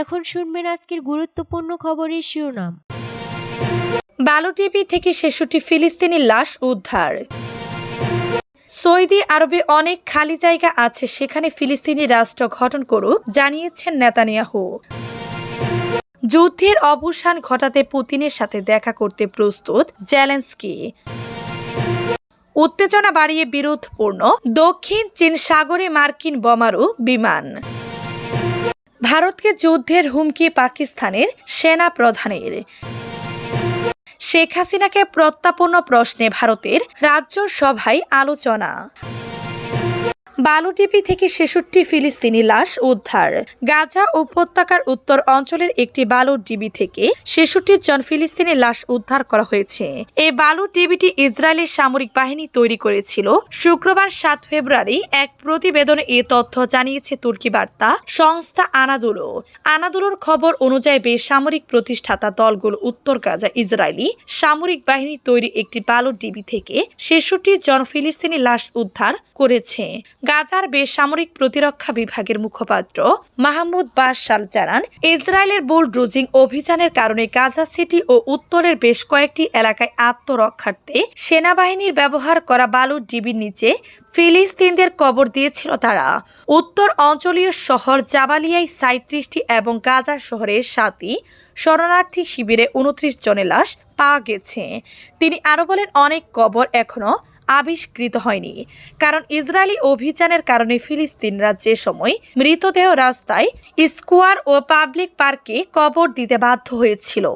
এখন শুনবেন আজকের গুরুত্বপূর্ণ খবরের শিরোনাম। বালু টিভি থেকে ছেষট্টি ফিলিস্তিনি লাশ উদ্ধার। সৌদি আরবে অনেক খালি জায়গা আছে, সেখানে ফিলিস্তিনি রাষ্ট্র গঠন করুক, জানিয়েছেন নেতানিয়াহু। যুদ্ধের অবসান ঘটাতে পুতিনের সাথে দেখা করতে প্রস্তুত জেলেন্সকি। উত্তেজনা বাড়িয়ে বিরোধপূর্ণ, দক্ষিণ চীন সাগরে মার্কিন বোমারু বিমান। ভারতকে যুদ্ধের হুমকি পাকিস্তানের সেনা প্রধানের। শেখ হাসিনাকে প্রত্যাপন্ন প্রশ্নে ভারতের রাজ্য সভায় আলোচনা। বালুটিপি থেকে ছেষট্টি ফিলিস্তিনি লাশ উদ্ধার। গাজা উপত্যকার উত্তর অঞ্চলের একটি বালুর ডিবি থেকে ছেষট্টি জন ফিলিস্তিনি লাশ উদ্ধার করা হয়েছে। এই বালুর ডিবিটি ইসরায়েলের সামরিক বাহিনী তৈরি করেছিল শুক্রবার সাত ফেব্রুয়ারি এক প্রতিবেদনে এ তথ্য জানিয়েছে তুর্কি বার্তা সংস্থা আনাদুলো। আনাদুলোর খবর অনুযায়ী বেসামরিক প্রতিষ্ঠাতা দলগুলো উত্তর গাজা ইসরায়েলি সামরিক বাহিনী তৈরি একটি বালুর ডিবি থেকে ছেষট্টি জন ফিলিস্তিনি লাশ উদ্ধার করেছে। গাজার বেসামরিক প্রতিরক্ষা বিভাগের মুখপাত্র মাহমুদ বাশাল জানান, ইসরায়েলের বুলড্রুজিং অভিযানের কারণে গাজা সিটি ও উত্তরের বেশ কয়েকটি এলাকায় আত্মরক্ষার্থে সেনাবাহিনীর ব্যবহার করা বালুর ডিবির নিচে ফিলিস্তিনদের কবর দিয়েছিল তারা। উত্তর অঞ্চলীয় শহর জাবালিয়ায় সাঁত্রিশটি এবং গাজা শহরের সাতই শরণার্থী শিবিরে উনত্রিশ জনের লাশ পাওয়া গেছে। তিনি আরও বলেন, অনেক কবর এখনও আবিষ্কৃত হয়নি। কারণ ইসরায়েলি অভিযানের কারণে ফিলিস্তিনরা যে সময় মৃতদেহ রাস্তায় স্কোয়ার ও পাবলিক পার্কে কবর দিতে বাধ্য হয়েছিল।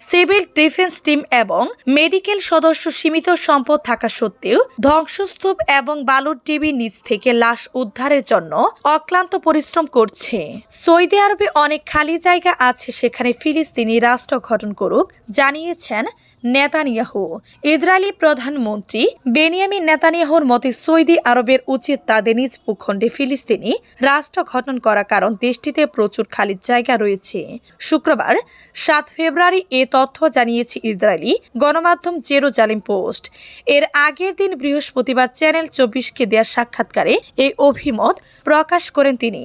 সিভিল ডিফেন্স টিম এবং মেডিকেল সদস্য সীমিত সম্পদ থাকা সত্ত্বেও ধ্বংসস্তূপ এবং বালুর টিভির নিচ থেকে লাশ উদ্ধারের জন্য অক্লান্ত পরিশ্রম করছে। সৌদি আরবে অনেক খালি জায়গা আছে সেখানে ফিলিস্তিনি রাষ্ট্র গঠন করুক, জানিয়েছেন নেতানিয়াহু। ইসরায়েলি প্রধানমন্ত্রী বেনিয়ামিন নেতানিয়াহুর মতে, সৌদি আরবের উচিত তাদের নিজ ভূখণ্ডে ফিলিস্তিনি রাষ্ট্র গঠন করা কারণ দেশটিতে প্রচুর খালি জায়গা রয়েছে। শুক্রবার সাত ফেব্রুয়ারি এ তথ্য জানিয়েছে ইসরায়েলি গণমাধ্যম জেরো জেরুজালিম পোস্ট। এর আগের দিন বৃহস্পতিবার চ্যানেল চব্বিশকে দেওয়া সাক্ষাৎকারে এই অভিমত প্রকাশ করেন তিনি।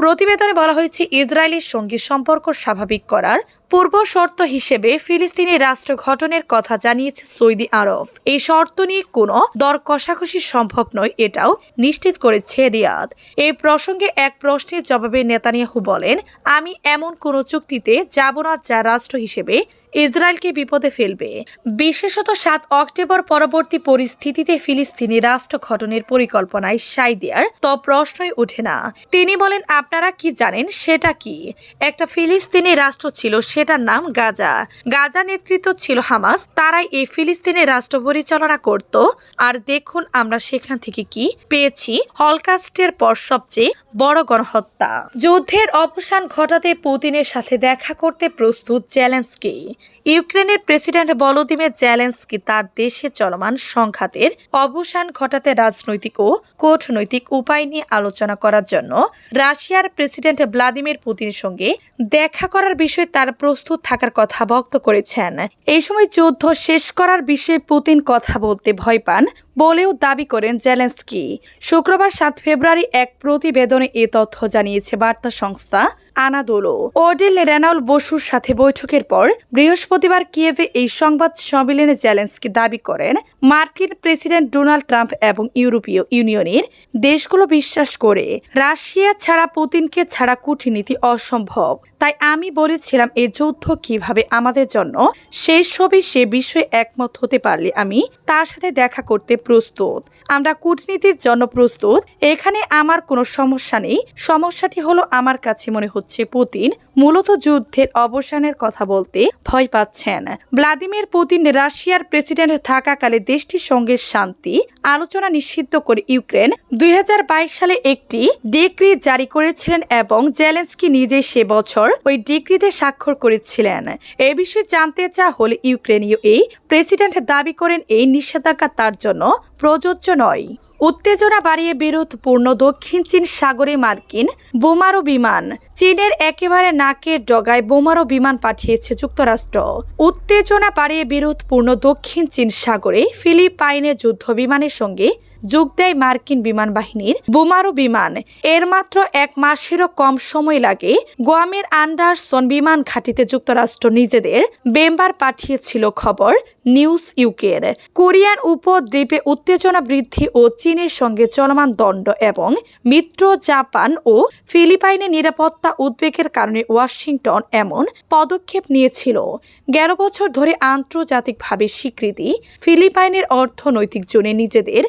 প্রতিবেদনে বলা হয়েছে, ইসরায়েলের সঙ্গে সম্পর্ক স্বাভাবিক করার পূর্ব শর্ত হিসেবে ফিলিস্তিনি রাষ্ট্র গঠনের কথা জানিয়েছে সৌদি আরব। এই শর্ত নিয়ে কোনো দর কষাকষি সম্ভব নয়, এটাও নিশ্চিত করেছে রিয়াদ। এই প্রসঙ্গে এক প্রশ্নের জবাবে নেতানিয়াহু বলেন, আমি এমন কোনো চুক্তিতে যাব না যা রাষ্ট্র হিসেবে ইসরায়েলকে বিপদে ফেলবে। বিশেষত সাত অক্টোবর পরবর্তী পরিস্থিতিতে ফিলিস্তিনি রাষ্ট্র গঠনের পরিকল্পনায় সাই দেওয়ার তো প্রশ্নই ওঠে না। তিনি বলেন, আপনারা কি জানেন, সেটা কি? একটা ফিলিস্তিনি রাষ্ট্র ছিল, সেটার নাম গাজা। গাজা নেতৃত্ব ছিল হামাস, তারাই এই ফিলিস্তিনি রাষ্ট্র পরিচালনা করত। আর দেখুন, আমরা সেখান থেকে কি পেয়েছি। হলকাস্টের পর সবচেয়ে বড় গণহত্যা। যুদ্ধের অবসান ঘটাতে পুতিনের সাথে দেখা করতে প্রস্তুত চ্যালেঞ্জকে ইউক্রেনের প্রেসিডেন্ট ভলোদিমির জ্যালেন্সকি তার দেশে চলমান সংঘাতের অবসান ঘটাতে রাজনৈতিক ও কূটনৈতিক উপায় নিয়ে আলোচনা করার জন্য রাশিয়ার প্রেসিডেন্ট ভ্লাদিমির পুতিনের সঙ্গে দেখা করার বিষয়ে তার প্রস্তুত থাকার কথা ব্যক্ত করেছেন। এই সময় যুদ্ধ শেষ করার বিষয়ে পুতিন কথা বলতে ভয় পান বলেও দাবি করেন জেলেন্সকি। শুক্রবার সাত ফেব্রুয়ারি এক প্রতিবেদনে এ তথ্য জানিয়েছে বার্তা সংস্থা আনাদোলো। ওডিল রেনাউল বসুর সাথে বৈঠকের পর বৃহস্পতিবার কিয়েভে এই সংবাদ সম্মেলনে জেলেন্সকি দাবি করেন, মার্কিন প্রেসিডেন্ট ডোনাল্ড ট্রাম্প এবং ইউরোপীয় ইউনিয়নের দেশগুলো বিশ্বাস করে রাশিয়া ছাড়া পুতিনকে ছাড়া কূটনীতি অসম্ভব। তাই আমি বলেছিলাম এই যুদ্ধ কীভাবে আমাদের জন্য শেষ ছবি, সে বিষয়ে একমত হতে পারলে আমি তার সাথে দেখা করতে প্রস্তুত। আমরা কূটনীতির জন্য প্রস্তুত, এখানে আমার কোনো সমস্যা নেই। সমস্যাটি হলো আমার কাছে মনে হচ্ছে পুতিন মূলত যুদ্ধের অবসানের কথা বলতে ভয় পাচ্ছেন। ভ্লাদিমির পুতিন রাশিয়ার প্রেসিডেন্ট থাকাকালে দেশটির সঙ্গে শান্তি আলোচনা নিষিদ্ধ করে ইউক্রেন দুই হাজার বাইশ সালে একটি ডিক্রি জারি করেছিলেন এবং জেলেন্সকি নিজে সে বছর ওই ডিক্রিতে স্বাক্ষর করেছিলেন। এ বিষয়ে জানতে চা হলে ইউক্রেনীয় এই প্রেসিডেন্ট দাবি করেন, এই নিষেধাজ্ঞা তার জন্য প্রযোজ্য নয়। উত্তেজনা বাড়িয়ে বিরোধপূর্ণ দক্ষিণ চীন সাগরে মার্কিন বোমারো বিমান। চীনের একেবারে নাকের ডগায় বোমারো বিমান পাঠিয়েছে যুক্তরাষ্ট্র। উত্তেজনা বাড়িয়ে বিরোধপূর্ণ দক্ষিণ চীন সাগরে ফিলিপাইনে যুদ্ধ বিমানের সঙ্গে যোগ দেয় মার্কিন বিমান বাহিনীর বোমারু বিমান। এর মাত্র এক মাসেরও কম সময় লাগে গোয়ামের আন্ডারসন বিমান ঘাঁটিতে যুক্তরাষ্ট্র নিজেদের বেম্বার পাঠিয়েছিল খবর নিউজ ইউকের। কোরিয়ান উপদ্বীপে উত্তেজনা বৃদ্ধি ও চীনের সঙ্গে চলমান দণ্ড এবং মিত্র জাপান ও ফিলিপাইনে নিরাপত্তা উদ্বেগের কারণে ওয়াশিংটন এমন পদক্ষেপ নিয়েছিল। গেল বছর ধরে আন্তর্জাতিকভাবে স্বীকৃতি ফিলিপাইনের অর্থনৈতিক জোনে নিজেদের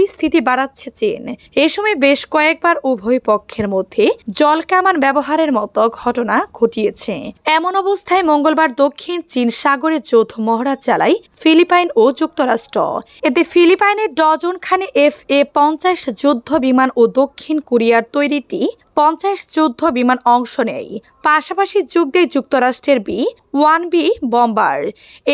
পরিস্থিতি বাড়াচ্ছে চীন। এ সময় বেশ কয়েকবার উভয় পক্ষের মধ্যে জল কামান ব্যবহারের মতো ঘটনা ঘটিয়েছে। এমন অবস্থায় মঙ্গলবার দক্ষিণ চীন সাগরে যৌথ মহড়া চালায় ফিলিপাইন ও যুক্তরাষ্ট্র। এতে ফিলিপাইনের ডজন খানে এফ এ পঞ্চাশ যুদ্ধ বিমান ও দক্ষিণ কোরিয়ার তৈরিটি পঞ্চাশ যুদ্ধ বিমান অংশ নেয়। পাশাপাশি যোগ দেয় যুক্তরাষ্ট্রের বি ওয়ান বি বম্বার।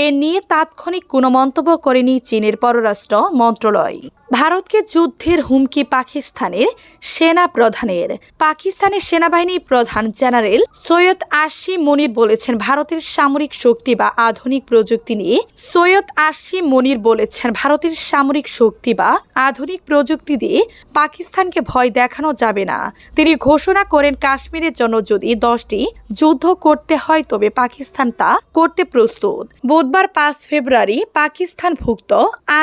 এ নিয়ে তাৎক্ষণিক কোনো মন্তব্য করেনি চীনের পররাষ্ট্র মন্ত্রণালয়। ভারতকে যুদ্ধের হুমকি পাকিস্তানের সেনা প্রধানের পাকিস্তানের সেনাবাহিনী প্রধান জেনারেল সৈয়দ আসিম মনির বলেছেন, ভারতের সামরিক শক্তি বা আধুনিক প্রযুক্তি নিয়ে সৈয়দ আশি মনির বলেছেন, ভারতের সামরিক শক্তি বা আধুনিক প্রযুক্তি দিয়ে পাকিস্তানকে ভয় দেখানো যাবে না। তিনি ঘোষণা করেন কাশ্মীরের জন্য যদি দশটি যুদ্ধ করতে হয়, তবে পাকিস্তান তা করতে প্রস্তুত। বুধবার পাঁচ ফেব্রুয়ারি পাকিস্তান ভুক্ত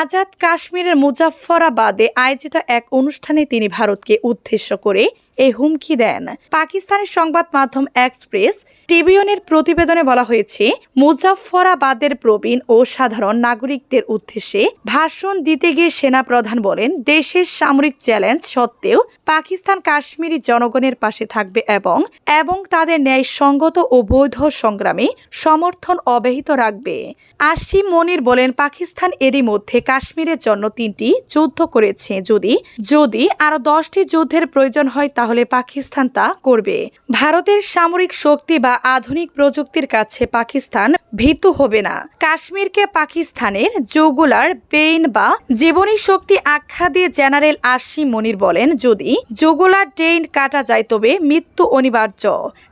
আজাদ কাশ্মীরের মুজাফরাবাদে আয়োজিত এক অনুষ্ঠানে তিনি ভারতকে উদ্দেশ্য করে এই হুমকি দেন। পাকিস্তানের সংবাদ মাধ্যম এক্সপ্রেস, টিবিয়নের প্রতিবেদনে বলা হয়েছে, মুজাফফরাবাদের প্রবীণ ও সাধারণ নাগরিকদের উদ্দেশ্যে ভাষণ দিতে গিয়ে সেনা প্রধান বলেন, দেশের সামরিক চ্যালেঞ্জ সত্ত্বেও পাকিস্তান কাশ্মীরি জনগণের পাশে থাকবে এবং এবং তাদের ন্যায় সঙ্গত ও বৈধ সংগ্রামে সমর্থন অব্যাহত রাখবে। আসিম মনির বলেন, পাকিস্তান এরই মধ্যে কাশ্মীরের জন্য তিনটি যুদ্ধ করেছে। যদি যদি আরও দশটি যুদ্ধের প্রয়োজন হয় তাহলে পাকিস্তান তা করবে। ভারতের সামরিক শক্তি বা আধুনিক প্রযুক্তির কাছে পাকিস্তান ভীতু হবে না। কাশ্মীরকে পাকিস্তানের জুগুলার বেইন বা জীবনী শক্তি আখ্যা দিয়ে জেনারেল আশি মনির বলেন, যদি জুগুলার ডেইন কাটা যায় তবে মৃত্যু অনিবার্য।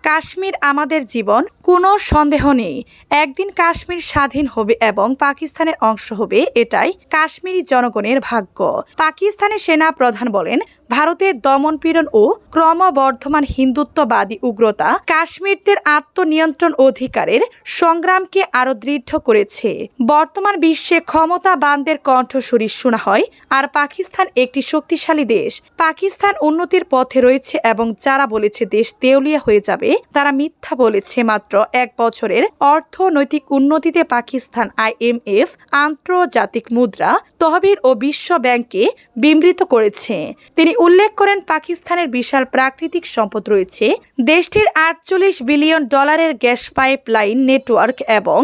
কাশ্মীর আমাদের জীবন কোনো সন্দেহ নেই। একদিন কাশ্মীর স্বাধীন হবে এবং পাকিস্তানের অংশ হবে এটাই কাশ্মীরি জনগণের ভাগ্য। পাকিস্তানের সেনা প্রধান বলেন, ভারতের দমনপীড়ন ও ক্রমবর্ধমান হিন্দুত্ববাদী উগ্রতা কাশ্মীরদের আত্মনিয়ন্ত্রণ অধিকারের সংগ্রামকে আরও দৃঢ় করেছে। বর্তমান বিশ্বে ক্ষমতা ক্ষমতাবানদের কণ্ঠস্বরী শোনা হয়, আর পাকিস্তান একটি শক্তিশালী দেশ। পাকিস্তান উন্নতির পথে রয়েছে এবং যারা বলেছে দেশ দেউলিয়া হয়ে যাবে, তারা মিথ্যা বলেছে মাত্র এক বছরের অর্থনৈতিক উন্নতিতে পাকিস্তান আইএমএফ, আন্তর্জাতিক মুদ্রা, তহবিল ও বিশ্ব ব্যাংককে বিমৃত করেছে। তিনি উল্লেখ করেন, পাকিস্তানের বিশাল প্রাকৃতিক সম্পদ রয়েছে। দেশটির আটচল্লিশ বিলিয়ন ডলারের গ্যাস পাইপ লাইন নেটওয়ার্ক এবং